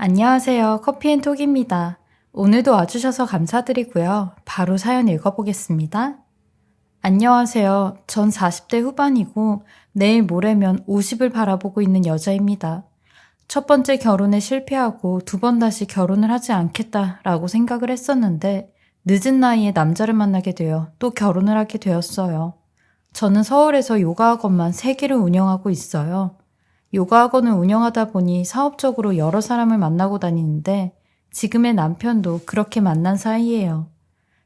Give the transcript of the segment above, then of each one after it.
안녕하세요. 커피앤톡입니다. 오늘도 와주셔서 감사드리고요. 바로 사연 읽어보겠습니다. 안녕하세요. 전 40대 후반이고 내일 모레면 50을 바라보고 있는 여자입니다. 첫 번째 결혼에 실패하고 두 번 다시 결혼을 하지 않겠다라고 생각을 했었는데 늦은 나이에 남자를 만나게 되어 또 결혼을 하게 되었어요. 저는 서울에서 요가 학원만 3개를 운영하고 있어요. 요가 학원을 운영하다 보니 사업적으로 여러 사람을 만나고 다니는데 지금의 남편도 그렇게 만난 사이예요.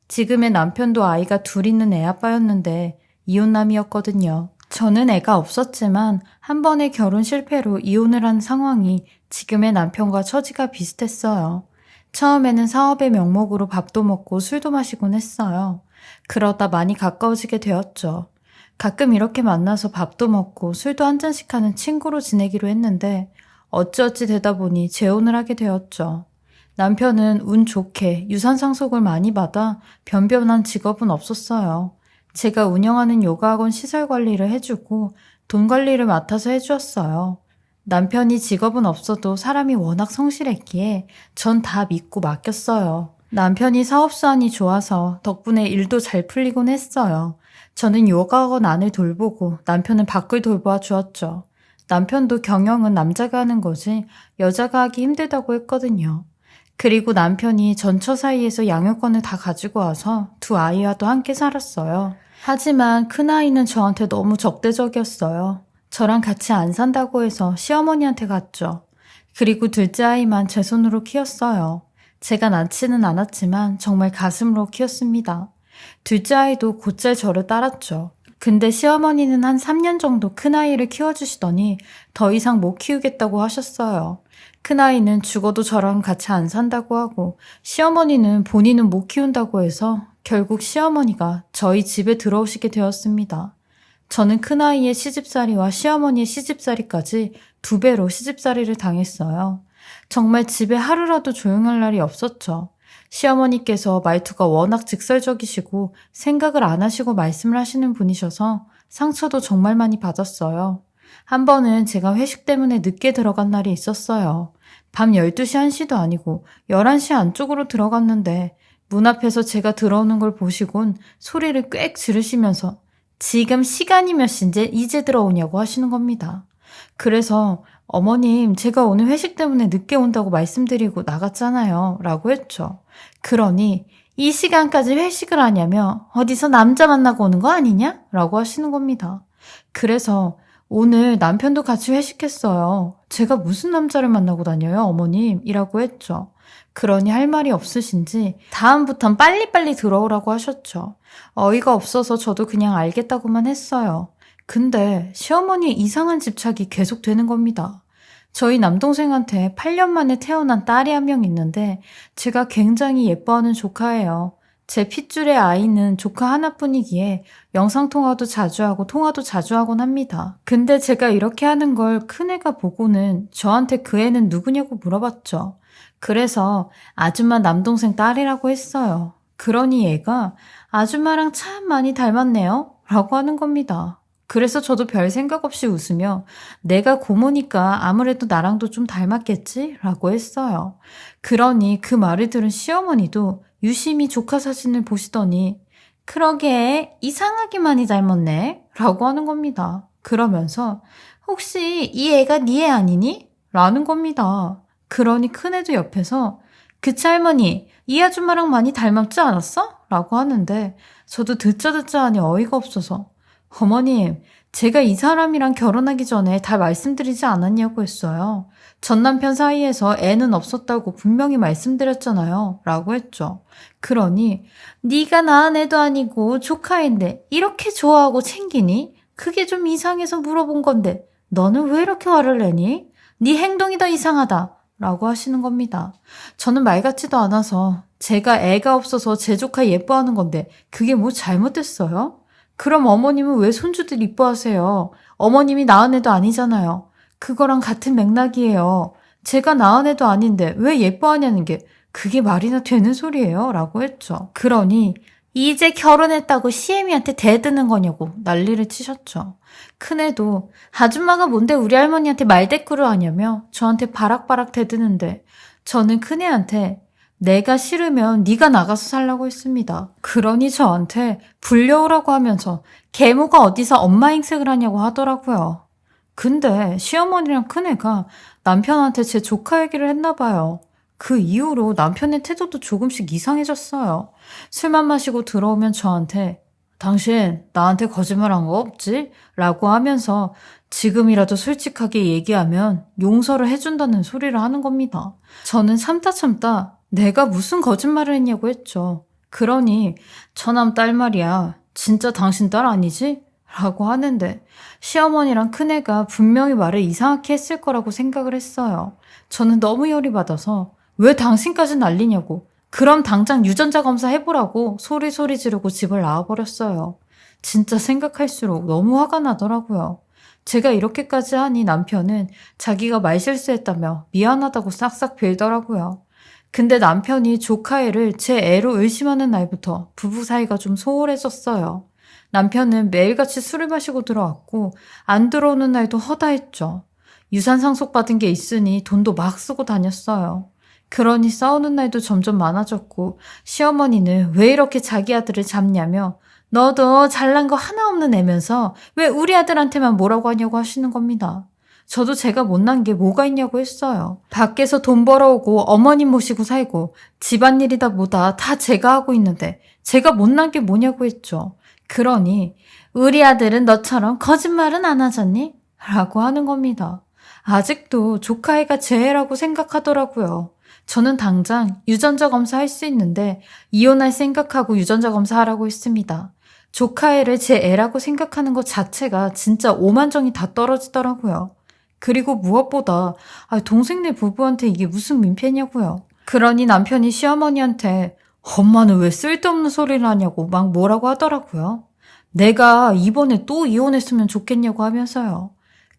지금의 남편도 아이가 둘 있는 애 아빠였는데 이혼남이었거든요. 저는 애가 없었지만 한 번의 결혼 실패로 이혼을 한 상황이 지금의 남편과 처지가 비슷했어요. 처음에는 사업의 명목으로 밥도 먹고 술도 마시곤 했어요. 그러다 많이 가까워지게 되었죠. 가끔 이렇게 만나서 밥도 먹고 술도 한 잔씩 하는 친구로 지내기로 했는데 어찌어찌 되다 보니 재혼을 하게 되었죠. 남편은 운 좋게 유산 상속을 많이 받아 변변한 직업은 없었어요. 제가 운영하는 요가학원 시설 관리를 해주고 돈 관리를 맡아서 해주었어요. 남편이 직업은 없어도 사람이 워낙 성실했기에 전 다 믿고 맡겼어요. 남편이 사업수완이 좋아서 덕분에 일도 잘 풀리곤 했어요. 저는 요가학원 안을 돌보고 남편은 밖을 돌보아 주었죠. 남편도 경영은 남자가 하는 거지 여자가 하기 힘들다고 했거든요. 그리고 남편이 전처 사이에서 양육권을 다 가지고 와서 두 아이와도 함께 살았어요. 하지만 큰아이는 저한테 너무 적대적이었어요. 저랑 같이 안 산다고 해서 시어머니한테 갔죠. 그리고 둘째 아이만 제 손으로 키웠어요. 제가 낳지는 않았지만 정말 가슴으로 키웠습니다. 둘째 아이도 곧잘 저를 따랐죠. 근데 시어머니는 한 3년 정도 큰아이를 키워주시더니 더 이상 못 키우겠다고 하셨어요. 큰아이는 죽어도 저랑 같이 안 산다고 하고 시어머니는 본인은 못 키운다고 해서 결국 시어머니가 저희 집에 들어오시게 되었습니다. 저는 큰아이의 시집살이와 시어머니의 시집살이까지 두 배로 시집살이를 당했어요. 정말 집에 하루라도 조용할 날이 없었죠. 시어머니께서 말투가 워낙 직설적이시고 생각을 안 하시고 말씀을 하시는 분이셔서 상처도 정말 많이 받았어요. 한 번은 제가 회식 때문에 늦게 들어간 날이 있었어요. 밤 12시 1시도 아니고 11시 안쪽으로 들어갔는데 문 앞에서 제가 들어오는 걸 보시곤 소리를 꽥 지르시면서 지금 시간이 몇 시인지 이제 들어오냐고 하시는 겁니다. 그래서 어머님, 제가 오늘 회식 때문에 늦게 온다고 말씀드리고 나갔잖아요. 라고 했죠. 그러니 이 시간까지 회식을 하냐며 어디서 남자 만나고 오는 거 아니냐? 라고 하시는 겁니다. 그래서 오늘 남편도 같이 회식했어요. 제가 무슨 남자를 만나고 다녀요, 어머님? 이라고 했죠. 그러니 할 말이 없으신지 다음부턴 빨리빨리 들어오라고 하셨죠. 어이가 없어서 저도 그냥 알겠다고만 했어요. 근데 시어머니의 이상한 집착이 계속되는 겁니다. 저희 남동생한테 8년 만에 태어난 딸이 한 명 있는데 제가 굉장히 예뻐하는 조카예요. 제 핏줄의 아이는 조카 하나뿐이기에 영상통화도 자주 하고 통화도 자주 하곤 합니다. 근데 제가 이렇게 하는 걸 큰애가 보고는 저한테 그 애는 누구냐고 물어봤죠. 그래서 아줌마 남동생 딸이라고 했어요. 그러니 얘가 아줌마랑 참 많이 닮았네요. 라고 하는 겁니다. 그래서 저도 별 생각 없이 웃으며 내가 고모니까 아무래도 나랑도 좀 닮았겠지? 라고 했어요. 그러니 그 말을 들은 시어머니도 유심히 조카 사진을 보시더니 그러게 이상하게 많이 닮았네? 라고 하는 겁니다. 그러면서 혹시 이 애가 네 애 아니니? 라는 겁니다. 그러니 큰애도 옆에서 그치 할머니 이 아줌마랑 많이 닮았지 않았어? 라고 하는데 저도 듣자 듣자 하니 어이가 없어서 어머님, 제가 이 사람이랑 결혼하기 전에 다 말씀드리지 않았냐고 했어요. 전 남편 사이에서 애는 없었다고 분명히 말씀드렸잖아요. 라고 했죠. 그러니 네가 낳은 애도 아니고 조카인데 이렇게 좋아하고 챙기니? 그게 좀 이상해서 물어본 건데 너는 왜 이렇게 화를 내니? 네 행동이 더 이상하다. 라고 하시는 겁니다. 저는 말 같지도 않아서 제가 애가 없어서 제 조카 예뻐하는 건데 그게 뭐 잘못됐어요? 그럼 어머님은 왜 손주들 이뻐하세요? 어머님이 낳은 애도 아니잖아요. 그거랑 같은 맥락이에요. 제가 낳은 애도 아닌데 왜 예뻐하냐는 게 그게 말이나 되는 소리예요? 라고 했죠. 그러니 이제 결혼했다고 시애미한테 대드는 거냐고 난리를 치셨죠. 큰애도 아줌마가 뭔데 우리 할머니한테 말대꾸를 하냐며 저한테 바락바락 대드는데 저는 큰애한테 내가 싫으면 네가 나가서 살라고 했습니다. 그러니 저한테 불려오라고 하면서 계모가 어디서 엄마 행색을 하냐고 하더라고요. 근데 시어머니랑 큰애가 남편한테 제 조카 얘기를 했나 봐요. 그 이후로 남편의 태도도 조금씩 이상해졌어요. 술만 마시고 들어오면 저한테 당신 나한테 거짓말한 거 없지? 라고 하면서 지금이라도 솔직하게 얘기하면 용서를 해준다는 소리를 하는 겁니다. 저는 참다 참다 내가 무슨 거짓말을 했냐고 했죠. 그러니 저남 딸 말이야. 진짜 당신 딸 아니지? 라고 하는데 시어머니랑 큰애가 분명히 말을 이상하게 했을 거라고 생각을 했어요. 저는 너무 열이 받아서 왜 당신까지 난리냐고 그럼 당장 유전자 검사 해보라고 소리소리 지르고 집을 나와버렸어요. 진짜 생각할수록 너무 화가 나더라고요. 제가 이렇게까지 하니 남편은 자기가 말실수했다며 미안하다고 싹싹 빌더라고요. 근데 남편이 조카애를 제 애로 의심하는 날부터 부부 사이가 좀 소홀해졌어요. 남편은 매일같이 술을 마시고 들어왔고 안 들어오는 날도 허다했죠. 유산 상속받은 게 있으니 돈도 막 쓰고 다녔어요. 그러니 싸우는 날도 점점 많아졌고 시어머니는 왜 이렇게 자기 아들을 잡냐며 너도 잘난 거 하나 없는 애면서 왜 우리 아들한테만 뭐라고 하냐고 하시는 겁니다. 저도 제가 못난 게 뭐가 있냐고 했어요. 밖에서 돈 벌어오고 어머님 모시고 살고 집안일이다 뭐다 다 제가 하고 있는데 제가 못난 게 뭐냐고 했죠. 그러니 우리 아들은 너처럼 거짓말은 안 하잖니? 라고 하는 겁니다. 아직도 조카애가 죄라고 생각하더라고요. 저는 당장 유전자 검사 할 수 있는데 이혼할 생각하고 유전자 검사하라고 했습니다. 조카애를 제 애라고 생각하는 것 자체가 진짜 오만정이 다 떨어지더라고요. 그리고 무엇보다 아, 동생네 부부한테 이게 무슨 민폐냐고요. 그러니 남편이 시어머니한테 엄마는 왜 쓸데없는 소리를 하냐고 막 뭐라고 하더라고요. 내가 이번에 또 이혼했으면 좋겠냐고 하면서요.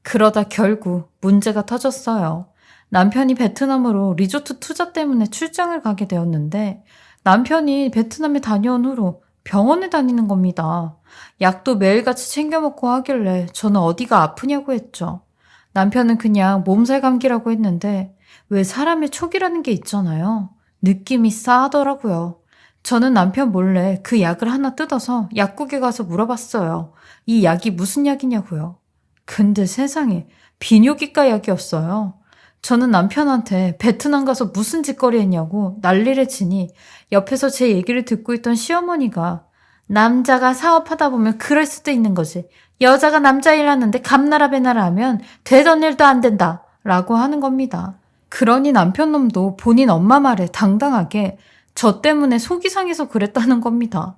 그러다 결국 문제가 터졌어요. 남편이 베트남으로 리조트 투자 때문에 출장을 가게 되었는데 남편이 베트남에 다녀온 후로 병원에 다니는 겁니다. 약도 매일같이 챙겨 먹고 하길래 저는 어디가 아프냐고 했죠. 남편은 그냥 몸살 감기라고 했는데 왜 사람의 촉이라는 게 있잖아요. 느낌이 싸하더라고요. 저는 남편 몰래 그 약을 하나 뜯어서 약국에 가서 물어봤어요. 이 약이 무슨 약이냐고요. 근데 세상에 비뇨기과 약이었어요. 저는 남편한테 베트남 가서 무슨 짓거리 했냐고 난리를 치니 옆에서 제 얘기를 듣고 있던 시어머니가 남자가 사업하다 보면 그럴 수도 있는 거지. 여자가 남자 일 하는데 감나라 배나라 하면 되던 일도 안 된다. 라고 하는 겁니다. 그러니 남편 놈도 본인 엄마 말에 당당하게 저 때문에 속이 상해서 그랬다는 겁니다.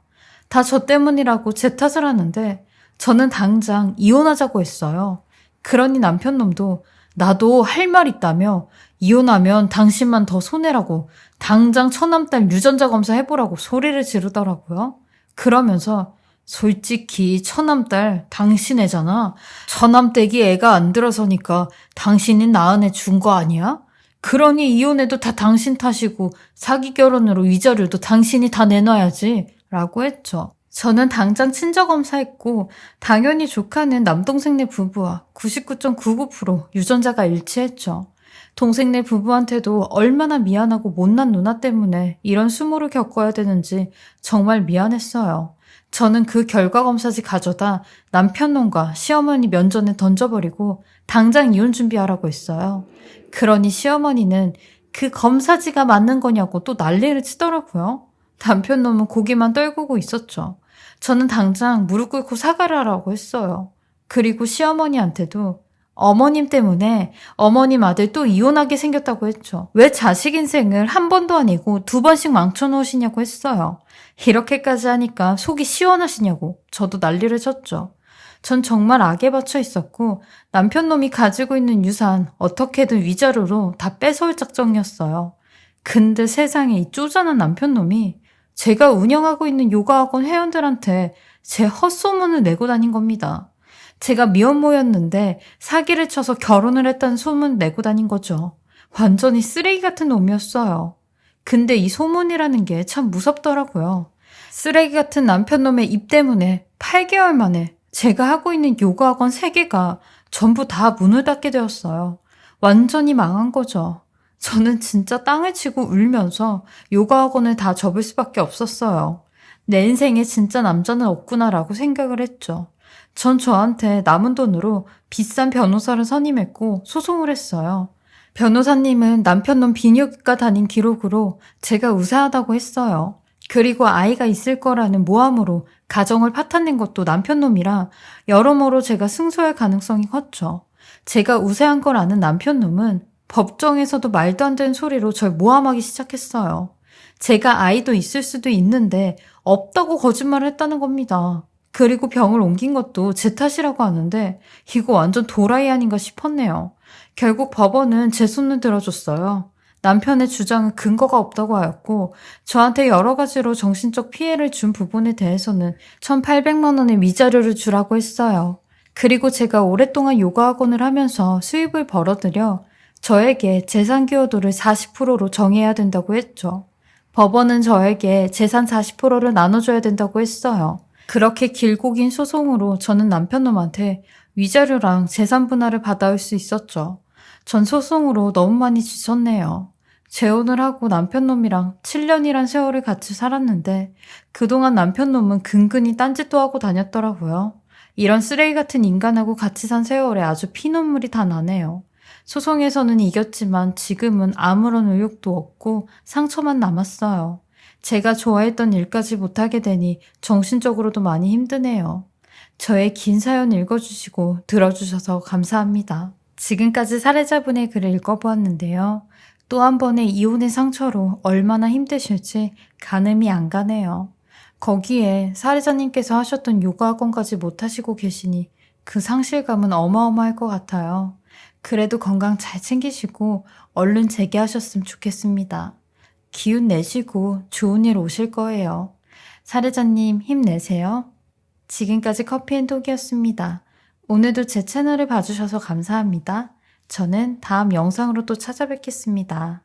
다 저 때문이라고 제 탓을 하는데 저는 당장 이혼하자고 했어요. 그러니 남편 놈도 나도 할 말 있다며 이혼하면 당신만 더 손해라고 당장 처남딸 유전자 검사 해보라고 소리를 지르더라고요. 그러면서 솔직히 처남딸 당신 애잖아. 처남댁이 애가 안 들어서니까 당신이 낳은 애 준 거 아니야? 그러니 이혼해도 다 당신 탓이고 사기 결혼으로 위자료도 당신이 다 내놔야지. 라고 했죠. 저는 당장 친정 검사했고 당연히 조카는 남동생네 부부와 99.99% 유전자가 일치했죠. 동생네 부부한테도 얼마나 미안하고 못난 누나 때문에 이런 수모를 겪어야 되는지 정말 미안했어요. 저는 그 결과 검사지 가져다 남편 놈과 시어머니 면전에 던져버리고 당장 이혼 준비하라고 했어요. 그러니 시어머니는 그 검사지가 맞는 거냐고 또 난리를 치더라고요. 남편 놈은 고개만 떨구고 있었죠. 저는 당장 무릎 꿇고 사과를 하라고 했어요. 그리고 시어머니한테도 어머님 때문에 어머님 아들 또 이혼하게 생겼다고 했죠. 왜 자식 인생을 한 번도 아니고 두 번씩 망쳐놓으시냐고 했어요. 이렇게까지 하니까 속이 시원하시냐고 저도 난리를 쳤죠. 전 정말 악에 받쳐 있었고 남편 놈이 가지고 있는 유산 어떻게든 위자료로 다 뺏어올 작정이었어요. 근데 세상에 이 쪼잔한 남편 놈이 제가 운영하고 있는 요가학원 회원들한테 제 헛소문을 내고 다닌 겁니다. 제가 미혼모였는데 사기를 쳐서 결혼을 했다는 소문 내고 다닌 거죠. 완전히 쓰레기 같은 놈이었어요. 근데 이 소문이라는 게 참 무섭더라고요. 쓰레기 같은 남편놈의 입 때문에 8개월 만에 제가 하고 있는 요가 학원 3개가 전부 다 문을 닫게 되었어요. 완전히 망한 거죠. 저는 진짜 땅을 치고 울면서 요가 학원을 다 접을 수밖에 없었어요. 내 인생에 진짜 남자는 없구나라고 생각을 했죠. 전 저한테 남은 돈으로 비싼 변호사를 선임했고 소송을 했어요. 변호사님은 남편 놈 비뇨기과 다닌 기록으로 제가 우세하다고 했어요. 그리고 아이가 있을 거라는 모함으로 가정을 파탄낸 것도 남편 놈이라 여러모로 제가 승소할 가능성이 컸죠. 제가 우세한 걸 아는 남편 놈은 법정에서도 말도 안 되는 소리로 절 모함하기 시작했어요. 제가 아이도 있을 수도 있는데 없다고 거짓말을 했다는 겁니다. 그리고 병을 옮긴 것도 제 탓이라고 하는데 이거 완전 도라이 아닌가 싶었네요. 결국 법원은 제 손을 들어줬어요. 남편의 주장은 근거가 없다고 하였고 저한테 여러 가지로 정신적 피해를 준 부분에 대해서는 1,800만 원의 위자료를 주라고 했어요. 그리고 제가 오랫동안 요가 학원을 하면서 수입을 벌어들여 저에게 재산 기여도를 40%로 정해야 된다고 했죠. 법원은 저에게 재산 40%를 나눠줘야 된다고 했어요. 그렇게 길고 긴 소송으로 저는 남편놈한테 위자료랑 재산 분할을 받아올 수 있었죠. 전 소송으로 너무 많이 지쳤네요. 재혼을 하고 남편놈이랑 7년이란 세월을 같이 살았는데 그동안 남편놈은 근근히 딴짓도 하고 다녔더라고요. 이런 쓰레기 같은 인간하고 같이 산 세월에 아주 피눈물이 다 나네요. 소송에서는 이겼지만 지금은 아무런 의욕도 없고 상처만 남았어요. 제가 좋아했던 일까지 못하게 되니 정신적으로도 많이 힘드네요. 저의 긴 사연 읽어주시고 들어주셔서 감사합니다. 지금까지 사례자분의 글을 읽어보았는데요. 또 한 번의 이혼의 상처로 얼마나 힘드실지 가늠이 안 가네요. 거기에 사례자님께서 하셨던 요가 학원까지 못하시고 계시니 그 상실감은 어마어마할 것 같아요. 그래도 건강 잘 챙기시고 얼른 재개하셨으면 좋겠습니다. 기운 내시고 좋은 일 오실 거예요. 사례자님 힘내세요. 지금까지 커피앤톡이었습니다. 오늘도 제 채널을 봐주셔서 감사합니다. 저는 다음 영상으로 또 찾아뵙겠습니다.